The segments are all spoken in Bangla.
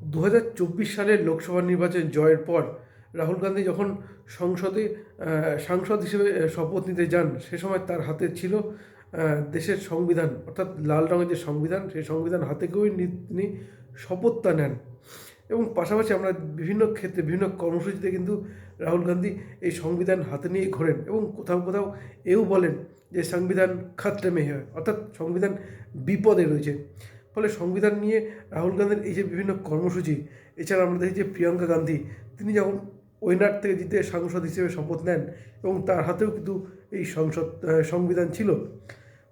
দু হাজার চব্বিশ সালের লোকসভা নির্বাচন জয়ের পর রাহুল গান্ধী যখন সংসদে সাংসদ হিসেবে শপথ নিতে যান, সে সময় তার হাতে ছিল দেশের সংবিধান, অর্থাৎ লাল রঙের যে সংবিধান, সেই সংবিধান হাতে করেই তিনি শপথটা নেন। এবং পাশাপাশি আমরা বিভিন্ন ক্ষেত্রে, বিভিন্ন কর্মসূচিতে কিন্তু রাহুল গান্ধী এই সংবিধান হাতে নিয়ে ঘোরেন এবং কোথাও কোথাও এও বলেন যে, সংবিধান খাত্রে মেহে হয় অর্থাৎ সংবিধান বিপদে রয়েছে। ফলে সংবিধান নিয়ে রাহুল গান্ধীর এই যে বিভিন্ন কর্মসূচি, এছাড়া আমরা দেখি যে প্রিয়াঙ্কা গান্ধী, তিনি যখন ওয়েনার থেকে জিতে সাংসদ হিসেবে শপথ নেন এবং তার হাতেও কিন্তু এই সংসদ সংবিধান ছিল।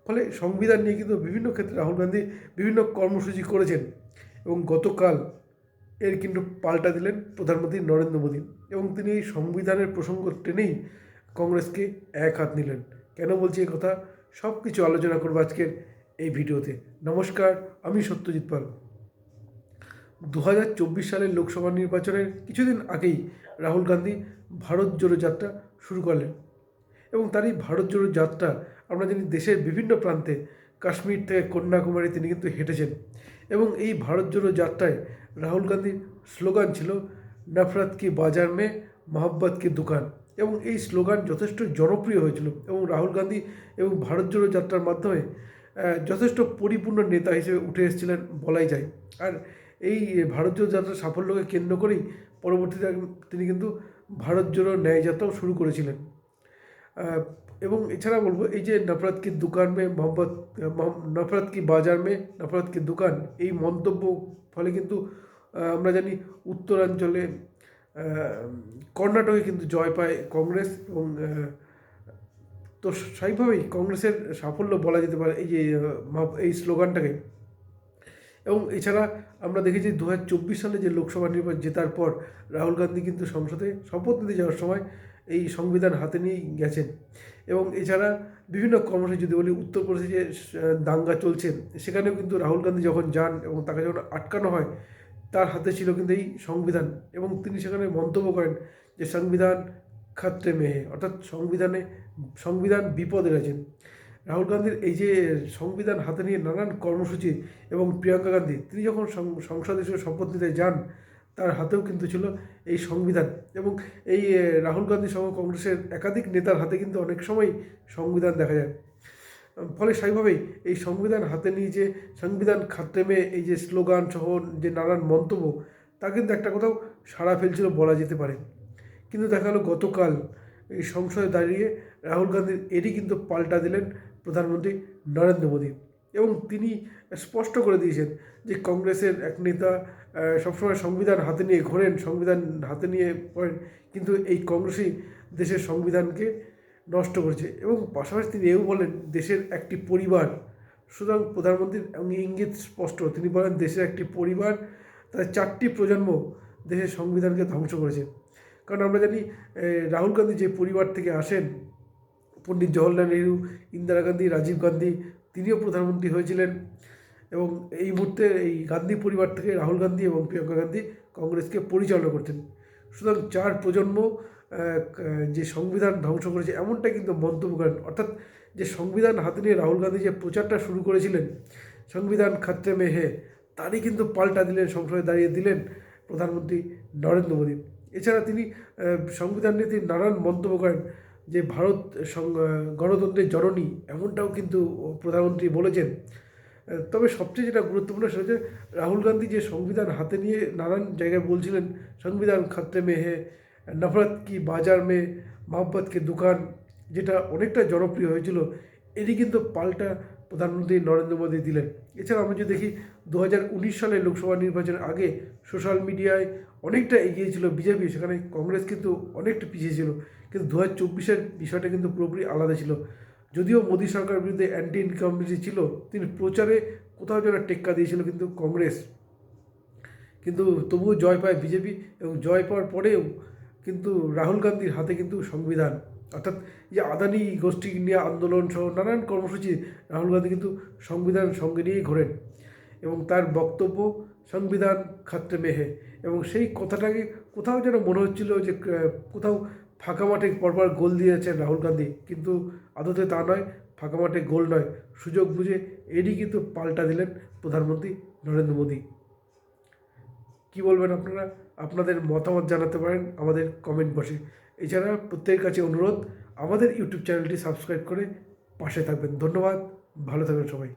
ফলে সংবিধান নিয়ে কিন্তু বিভিন্ন ক্ষেত্রে রাহুল গান্ধী বিভিন্ন কর্মসূচি করেছেন এবং গতকাল এর কিন্তু পাল্টা দিলেন প্রধানমন্ত্রী নরেন্দ্র মোদী এবং তিনি এই সংবিধানের প্রসঙ্গ টেনেই কংগ্রেসকে এক হাত নিলেন। কেন বলছি এই কথা? সব কিছু আলোচনা করব আজকের এই ভিডিওতে। নমস্কার, আমি সত্যজিৎ পাল। দু হাজার চব্বিশ সালের লোকসভা নির্বাচনের কিছুদিন আগেই রাহুল গান্ধী ভারত জোড়ো যাত্রা শুরু করলেন এবং তার এই ভারত জোড়ো যাত্রা আমরা জানি দেশের বিভিন্ন প্রান্তে, কাশ্মীর থেকে কন্যাকুমারী তিনি কিন্তু হেঁটেছেন এবং এই ভারত জোড়ো যাত্রায় রাহুল গান্ধীর স্লোগান ছিল, নফরত কি বাজার মে, মোহাব্বত কি দোকান। এবং এই স্লোগান যথেষ্ট জনপ্রিয় হয়েছিল এবং রাহুল গান্ধী এবং ভারত জোড়ো যাত্রার মাধ্যমে যথেষ্ট পরিপূর্ণ নেতা হিসেবে উঠে এসেছিলেন বলাই যায়। আর এই ভারত জোড়ো যাত্রার সাফল্যকে কেন্দ্র করেই পরবর্তীতে তিনি কিন্তু ভারত জোড়ো ন্যায় যাত্রাও শুরু করেছিলেন। এবং এছাড়া বলব, এই যে নফরত কি দোকান মে, মোহাম্মদ মোহাম- নফরত কি বাজার মে, নফরত কি দোকান, এই মন্তব্য ফলে কিন্তু আমরা জানি উত্তরাঞ্চলে কর্ণাটকে কিন্তু জয় পায় কংগ্রেস এবং তো স্বাভাবিকভাবেই কংগ্রেসের সাফল্য বলা যেতে পারে, এই যে এই স্লোগানটাকে। এবং এছাড়া আমরা দেখেছি দু হাজার চব্বিশ সালে যে লোকসভা নির্বাচন জেতার পর রাহুল গান্ধী কিন্তু সংসদে শপথ নিতে যাওয়ার সময় এই সংবিধান হাতে নিয়েই গেছেন। এবং এছাড়া বিভিন্ন কর্মসূচি, যদি বলি, উত্তরপ্রদেশে যে দাঙ্গা চলছে, সেখানেও কিন্তু রাহুল গান্ধী যখন যান এবং তাকে যখন আটকানো হয়, তার হাতে ছিল কিন্তু এই সংবিধান। এবং তিনি সেখানে মন্তব্য করেন যে, সংবিধান খাত্রে মেহে, অর্থাৎ সংবিধানে, সংবিধান বিপদে রয়েছেন। রাহুল গান্ধীর এই যে সংবিধান হাতে নিয়ে নানান কর্মসূচি এবং প্রিয়াঙ্কা গান্ধী, তিনি যখন সংসদ হিসেবে শপথ নিতে যান, তার হাতেও কিন্তু ছিল এই সংবিধান। এবং এই রাহুল গান্ধী সহ কংগ্রেসের একাধিক নেতার হাতে কিন্তু অনেক সময় সংবিধান দেখা যায়। ফলে স্বাভাবিকভাবেই এই সংবিধান হাতে নিয়ে যে সংবিধান খাতেমে এই যে স্লোগান সহ যে নানান মন্তব্য, তা কিন্তু একটা কোথাও সাড়া ফেলছিল বলা যেতে পারে। কিন্তু দেখা গেলো গতকাল এই সংসদে দাঁড়িয়ে রাহুল গান্ধীর এরই কিন্তু পাল্টা দিলেন প্রধানমন্ত্রী নরেন্দ্র মোদী। এবং তিনি স্পষ্ট করে দিয়েছেন যে কংগ্রেসের এক নেতা সবসময় সংবিধান হাতে নিয়ে ঘোরেন, সংবিধান হাতে নিয়ে পড়েন, কিন্তু এই কংগ্রেসই দেশের সংবিধানকে নষ্ট করেছে। এবং পাশাপাশি তিনি এও বলেন, দেশের একটি পরিবার, সুতরাং প্রধানমন্ত্রীর ইঙ্গিত স্পষ্ট। তিনি বলেন, দেশের একটি পরিবার, তার চারটি প্রজন্ম দেশের সংবিধানকে ধ্বংস করেছে। কারণ আমরা জানি রাহুল গান্ধী যে পরিবার থেকে আসেন, পণ্ডিত জওয়াহরলাল নেহরু, ইন্দিরা গান্ধী, রাজীব গান্ধী, তিনিও প্রধানমন্ত্রী হয়েছিলেন এবং এই মুহূর্তে এই গান্ধী পরিবার থেকে রাহুল গান্ধী এবং প্রিয়াঙ্কা গান্ধী কংগ্রেসকে পরিচালনা করছেন। সুতরাং চার প্রজন্ম যে সংবিধান ধ্বংস করেছে, এমনটা কিন্তু মন্তব্য করেন। অর্থাৎ যে সংবিধান হাতে নিয়ে রাহুল গান্ধী যে প্রচারটা শুরু করেছিলেন, সংবিধান খাত্রে মেহে, তারই কিন্তু পাল্টা দিলেন, সংসদে দাঁড়িয়ে দিলেন প্রধানমন্ত্রী নরেন্দ্র মোদী। এছাড়া তিনি সংবিধান নিয়ে তিনি নানান মন্তব্য করেন যে ভারত গণতন্ত্রের জননী এমনটাও কিন্তু প্রধানমন্ত্রী বলেছেন। তবে সবচেয়ে যেটা গুরুত্বপূর্ণ সেটা হচ্ছে রাহুল গান্ধী যে সংবিধান হাতে নিয়ে নানান জায়গায় বলছিলেন, সংবিধান খাত্রে মেহে নফরত কি বাজার মে কি দোকান যেটা অনেকটা জনপ্রিয় হয়েছিল। এটি কিন্তু পাল্টা প্রধানমন্ত্রী নরেন্দ্র মোদী দিলেন। এছাড়া আমরা যদি দেখি দু হাজার উনিশ সালে লোকসভা নির্বাচনের আগে সোশ্যাল মিডিয়ায় অনেকটা এগিয়ে ছিল বিজেপি, সেখানে কংগ্রেস কিন্তু অনেকটা পিছিয়ে ছিল। কিন্তু দু হাজার বিষয়টা কিন্তু পুরোপুরি আলাদা ছিল। যদিও মোদী সরকারের বিরুদ্ধে অ্যান্টি ইনকামবিলিটি ছিল, তিনি প্রচারে কোথাও যেন টেক্কা দিয়েছিল কিন্তু কংগ্রেস। কিন্তু তবুও জয় পায় বিজেপি এবং জয় পাওয়ার পরেও কিন্তু রাহুল গান্ধীর হাতে কিন্তু সংবিধান। অর্থাৎ যে আদানি গোষ্ঠী নিয়ে আন্দোলন সহ নানান কর্মসূচি রাহুল গান্ধী কিন্তু সংবিধান সঙ্গে নিয়েই ঘোরেন এবং তার বক্তব্য সংবিধান খাত্রে মেহে এবং সেই কথাটাকে কোথাও যেন মনে হচ্ছিল যে কোথাও ফাঁকা মাঠে পরপর গোল দিয়েছেন রাহুল গান্ধী। কিন্তু আদতে তা নয়, ফাঁকা মাঠে গোল নয়। সুযোগ বুঝে এরই কিন্তু পাল্টা দিলেন প্রধানমন্ত্রী নরেন্দ্র মোদী। কি বলবেন আপনারা? আপনাদের মতামত জানাতে পারেন আমাদের কমেন্ট বসে এছাড়া প্রত্যেকের কাছে অনুরোধ, আমাদের ইউটিউব চ্যানেলটি সাবস্ক্রাইব করে পাশে থাকবেন। ধন্যবাদ, ভালো থাকবেন সবাই।